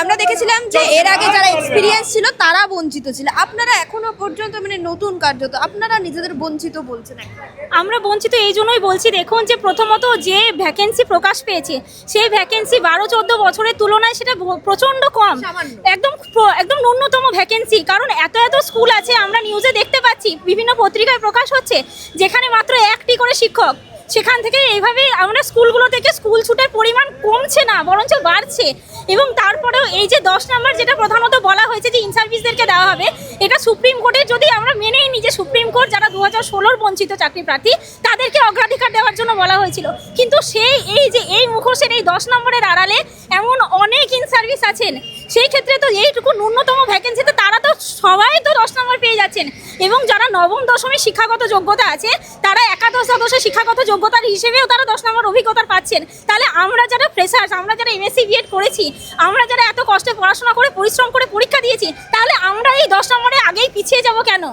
আমরা দেখেছিলাম যে এর আগে যারা এক্সপিরিয়েন্স ছিল তারা বঞ্চিত ছিল। আপনারা এখনও পর্যন্ত মানে নতুন কার্যত আপনারা নিজেদের বঞ্চিত বলছেন আমরা বঞ্চিত এই জন্যই বলছি দেখুন যে প্রথমত যে ভ্যাকেন্সি প্রকাশ পেয়েছে সেই ভ্যাকেন্সি বারো চোদ্দ বছরের তুলনায় সেটা প্রচণ্ড কম। একদম একদম ন্যূনতম ভ্যাকেন্সি কারণ এত এত স্কুল আছে আমরা নিউজে দেখতে পাচ্ছি বিভিন্ন পত্রিকায় প্রকাশ হচ্ছে যেখানে মাত্র একটি করে শিক্ষক। সেখান থেকে এইভাবে আমরা স্কুলগুলো থেকে স্কুল ছুটের পরিমাণ কমছে না, বরঞ্চ বাড়ছে। এবং তারপরেও এই যে দশ নম্বর যেটা প্রধানত বলা হয়েছে যে ইন সার্ভিসদেরকে দেওয়া হবে, এটা সুপ্রিম কোর্টের যদি আমরা মেনেই নিই যে সুপ্রিম কোর্ট যারা দু হাজার ষোলোর বঞ্চিত চাকরি প্রার্থী, তাদেরকে অগ্রাধিকার দেওয়ার জন্য বলা হয়েছিল। কিন্তু সেই, এই যে, এই মুখোশের এই দশ নম্বরের আড়ালে এমন অনেক ইন সার্ভিস আছেন। সেই ক্ষেত্রে তো এইটুকু ন্যূনতম তো সবাই তো দশ নম্বর পেয়ে যাচ্ছেন। এবং যারা নবম দশমের শিক্ষাগত যোগ্যতা আছে, তারা একাদশ, দ্বাদশ শিক্ষাগত যোগ্যতার হিসেবেও তারা দশ নম্বর অভিজ্ঞতা পাচ্ছেন। তাহলে আমরা যারা ফ্রেশার্স আমরা যারা এমএসসি বিএড করেছি, আমরা যারা এত কষ্টে পড়াশোনা করে, পরিশ্রম করে পরীক্ষা দিয়েছি, তাহলে আমরা এই দশ নম্বরে আগেই পিছিয়ে যাব কেন?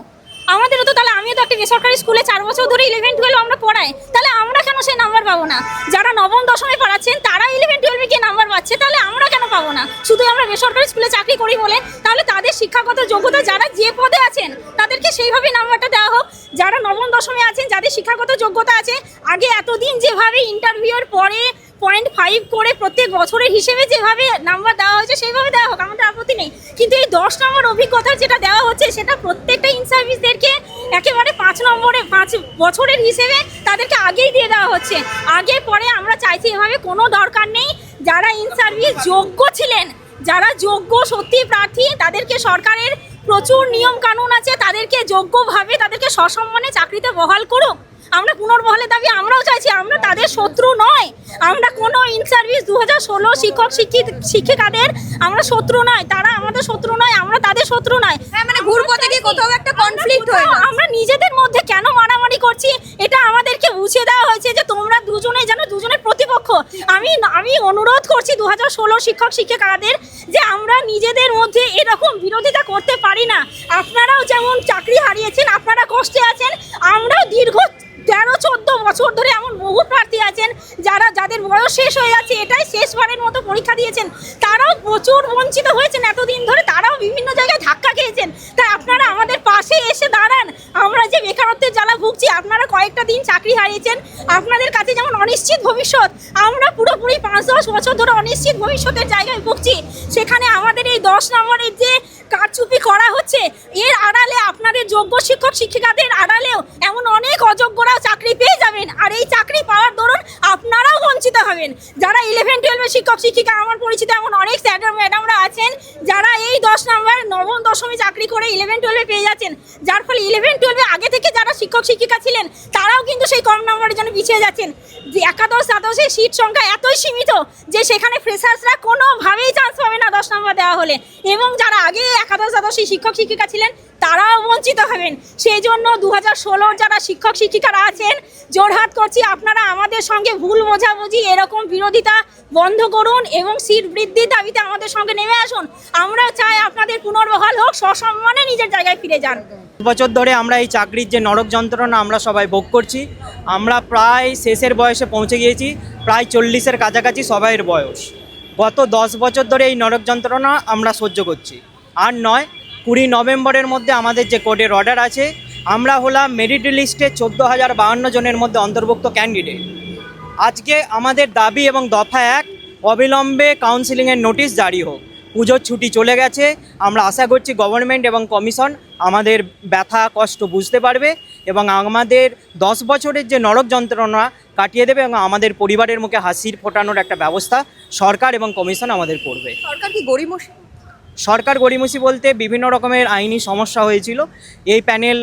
আমাদেরও তো তাহলে, আমিও তো একটা বেসরকারি স্কুলে চার বছর ধরে ইলেভেন টুয়েলভ আমরা পড়াই। তাহলে আমরা কেন সেই নাম্বার পাবো না? যারা নবম, দশমে পড়াচ্ছেন তারা ইলেভেন টুয়েলভে গিয়ে নাম্বার পাচ্ছে তাহলে আমরা কেন পাবো না শুধু আমরা বেসরকারি স্কুলে চাকরি করি বলে, তাহলে তাদের শিক্ষাগত যোগ্যতা যারা যে পদে আছেন, তাদেরকে সেইভাবে নাম্বারটা দেওয়া হোক। যারা নবম দশমে আছেন, যাদের শিক্ষাগত যোগ্যতা আছে, আগে এতদিন যেভাবে ইন্টারভিউর পরে পয়েন্ট ফাইভ করে প্রত্যেক বছরের হিসেবে যেভাবে নাম্বার দেওয়া হয়েছে, সেইভাবে দেওয়া হোক, আমাদের আপত্তি নেই। কিন্তু এই দশ নম্বর অভিজ্ঞতা যেটা দেওয়া হচ্ছে, সেটা প্রত্যেকটা ইন সার্ভিসদেরকে একেবারে পাঁচ নম্বরে, পাঁচ বছরের হিসেবে তাদেরকে আগেই দিয়ে দেওয়া হচ্ছে। আগে পরে আমরা চাইছি এভাবে কোনো দরকার নেই। যারা ইন সার্ভিস যোগ্য ছিলেন, যারা যোগ্য সত্যি প্রার্থী, তাদেরকে সরকারের প্রচুর নিয়ম কানুন আছে, তাদেরকে যোগ্যভাবে, তাদেরকে সসম্মানে চাকরিতে বহাল করুক। আমরা পুনর্বহালের দাবি আমরাও চাইছি আমরা তাদের শত্রু নয়। আমরা কোনো ইন সার্ভিস দু হাজার ষোলো শিক্ষক শিক্ষিত শিক্ষিকাদের আমরা শত্রু নয় তারা আমাদের শত্রু নয় আমরা তাদের শত্রু নয়। হ্যাঁ মানে ঘুরবো থেকে কোথাও একটা কনফ্লিক্ট হয়ে আমরা নিজেদের মধ্যে কেন মারামারি করছি এটা আমাদেরকে বুঝিয়ে দেওয়া হয়েছে যে তোমরা দুজনে যেন দুজনের প্রতিপক্ষ। আমি আমি অনুরোধ করছি দু হাজার ষোলো শিক্ষক শিক্ষিকাদের যে আমরা নিজেদের মধ্যে এরকম বিরোধিতা করতে পারি না। আপনারাও যেমন চাকরি হারিয়েছেন আপনারা কষ্টে আছেন দিয়েছেন। তারাও প্রচুর বঞ্চিত হয়েছেন এতদিন ধরে, তারাও বিভিন্ন জায়গায় ধাক্কা খেয়েছেন। তাই আপনারা আমাদের পাশে এসে দাঁড়ান। আমরা যে বেকারত্বের জ্বালা ভুগছি, আপনারা কয়েকটা দিন চাকরি হারিয়েছেন। আপনাদের কাছে যেমন অনিশ্চিত ভবিষ্যৎ, আমরা পুরোপুরি পাঁচ দশ বছর ধরে অনিশ্চিত ভবিষ্যতের জায়গায় ভুগছি। সেখানে আমাদের এই দশ নম্বরের যে কারচুপি করা হচ্ছে, এর আড়ালে আপনাদের যোগ্য শিক্ষক, শিক্ষিকাদের আড়ালেও এমন অনেক অযোগ্যরাও চাকরি পেয়ে যাবেন। আর এই চাকরি হবেন যারা ইলেভেন টুয়েলভের শিক্ষক, শিক্ষিকা, আমার পরিচিত এমন অনেক স্যার ম্যাডামরা আছেন, যারা এই দশ নম্বর নবম, দশমী চাকরি করে ইলেভেন টুয়েলভে পেয়ে যাচ্ছেন। যার ফলে ইলেভেন টুয়েলভে আগে থেকে যারা শিক্ষক, শিক্ষিকা ছিলেন, তারাও কিন্তু সেই কম জন্য পিছিয়ে যাচ্ছেন। যে একাদশ, দ্বাদশের সিট সংখ্যা এতই সীমিত যে সেখানে ফ্রেশার্সরা কোনোভাবেই চান্স পাবে না দশ নম্বর দেওয়া হলে। এবং যারা আগে একাদশ, দ্বাদশী শিক্ষক, শিক্ষিকা ছিলেন, তারাও বঞ্চিত হবেন। সেই জন্য দু হাজার যারা শিক্ষক, শিক্ষিকারা আছেন, জোরহাট করছি, আপনারা আমাদের সঙ্গে ভুল বোঝাবুঝি, এরকম বিরোধিতা বন্ধ করুন এবং সিট বৃদ্ধির দাবিতে আমাদের সঙ্গে নেমে আসুন। আমরা চাই আপনাদের পুনর্বহাল হোক, সসম্মানে নিজের জায়গায় ফিরে যান। বছর ধরে আমরা এই চাকরির যে নরক যন্ত্রণা, আমরা সবাই ভোগ করছি। আমরা প্রায় শেষের বয়সে পৌঁছে গিয়েছি, প্রায় চল্লিশের কাছাকাছি সবাইয়ের বয়স। গত দশ বছর ধরে এই নরক যন্ত্রণা আমরা সহ্য করছি। আর নয়, কুড়ি নভেম্বরের মধ্যে আমাদের যে কোর্টের অর্ডার আছে, আমরা হলাম মেরিট লিস্টে চোদ্দ হাজার বাহান্ন জনের মধ্যে অন্তর্ভুক্ত ক্যান্ডিডেট। আজকে আমাদের দাবি এবং দফা এক, অবিলম্বে কাউন্সিলিংয়ের নোটিশ জারি হোক। পুজোর ছুটি চলে গেছে। আমরা আশা করছি গভর্নমেন্ট এবং কমিশন আমাদের ব্যথা কষ্ট বুঝতে পারবে এবং আমাদের দশ বছরের যে নরক যন্ত্রণা কাটিয়ে দেবে এবং আমাদের পরিবারের মুখে হাসির ফোটানোর একটা ব্যবস্থা সরকার এবং কমিশন আমাদের করবে। সরকার কি গরিমসি সরকার গড়িমসি বলতে বিভিন্ন রকমের আইনি সমস্যা হয়েছিল। এই প্যানেল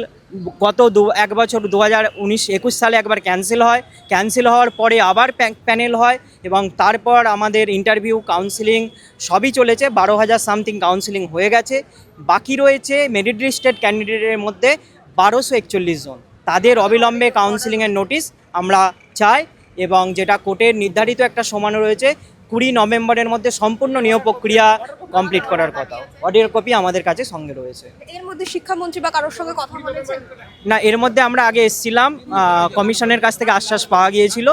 গত দু, এক বছর দু হাজার উনিশ একুশ সালে একবার ক্যান্সেল হয়। ক্যান্সেল হওয়ার পরে আবার প্যা- প্যানেল হয় এবং তারপর আমাদের ইন্টারভিউ কাউন্সিলিং সবই চলেছে। বারো হাজার সামথিং কাউন্সিলিং হয়ে গেছে। বাকি রয়েছে মেরিট লিস্টেড ক্যান্ডিডেটের মধ্যে বারোশো একচল্লিশ জন। তাদের অবিলম্বে কাউন্সিলিংয়ের নোটিশ আমরা চাই এবং যেটা কোর্টের নির্ধারিত একটা সময় রয়েছে। কুড়ি নভেম্বরের মধ্যে সম্পূর্ণ নিয়োগ প্রক্রিয়া কমপ্লিট করার কথা। অডিও কপি আমাদের কাছে সঙ্গে রয়েছে। এর মধ্যে শিক্ষামন্ত্রী বা কারোর সঙ্গে কথা বলেছেন? না এর মধ্যে আমরা আগে এসেছিলাম কমিশনের কাছ থেকে আশ্বাস পাওয়া গিয়েছিল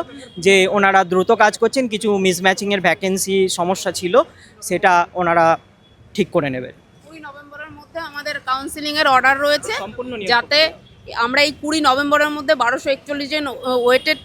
যে ওনারা দ্রুত কাজ করছেন কিছু মিসম্যাচিংয়ের ভ্যাকেন্সি সমস্যা ছিল সেটা ওনারা ঠিক করে নেবেন। কুড়ি নভেম্বরের মধ্যে আমাদের কাউন্সিলিং এর অর্ডার রয়েছে যাতে আমরা এই কুড়ি নভেম্বরের মধ্যে বারোশো একচল্লিশ জন ওয়েটেড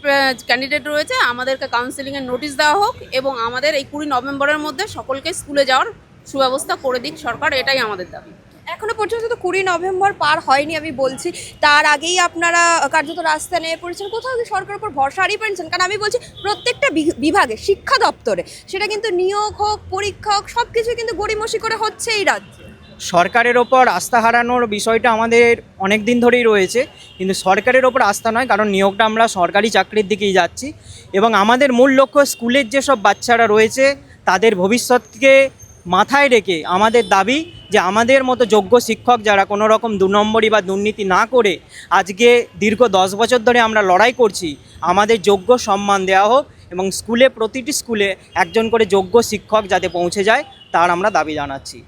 ক্যান্ডিডেট রয়েছে আমাদেরকে কাউন্সিলিং এর নোটিশ দেওয়া হোক এবং আমাদের এই কুড়ি নভেম্বরের মধ্যে সকলকে স্কুলে যাওয়ার সুব্যবস্থা করে দিক সরকার এটাই আমাদের দাবি। এখনও পর্যন্ত তো কুড়ি নভেম্বর পার হয়নি আমি বলছি। তার আগেই আপনারা কার্যত রাস্তা নিয়ে পড়েছেন। কোথাও কি সরকারের উপর ভরসা হারিয়ে পেরেছেন কারণ আমি বলছি প্রত্যেকটা বি- বিভাগে শিক্ষা দপ্তরে সেটা কিন্তু নিয়োগ হোক পরীক্ষা হোক সব কিছু কিন্তু গড়িমসি করে হচ্ছে এই রাজ্যে। সরকারের ওপর আস্থা হারানোর বিষয়টা আমাদের অনেক দিন ধরেই রয়েছে। কিন্তু সরকারের ওপর আস্থা নয় কারণ নিয়োগটা আমরা সরকারি চাকরির দিকেই যাচ্ছি। এবং আমাদের মূল লক্ষ্য স্কুলের যেসব বাচ্চারা রয়েছে তাদের ভবিষ্যৎকে মাথায় রেখে আমাদের দাবি যে আমাদের মতো যোগ্য শিক্ষক যারা কোনো রকম দু নম্বরই বা দুর্নীতি না করে আজকে দীর্ঘ দশ বছর ধরে আমরা লড়াই করছি, আমাদের যোগ্য সম্মান দেওয়া হোক এবং স্কুলে, প্রতিটি স্কুলে একজন করে যোগ্য শিক্ষক যাতে পৌঁছে যায়, তার আমরা দাবি জানাচ্ছি।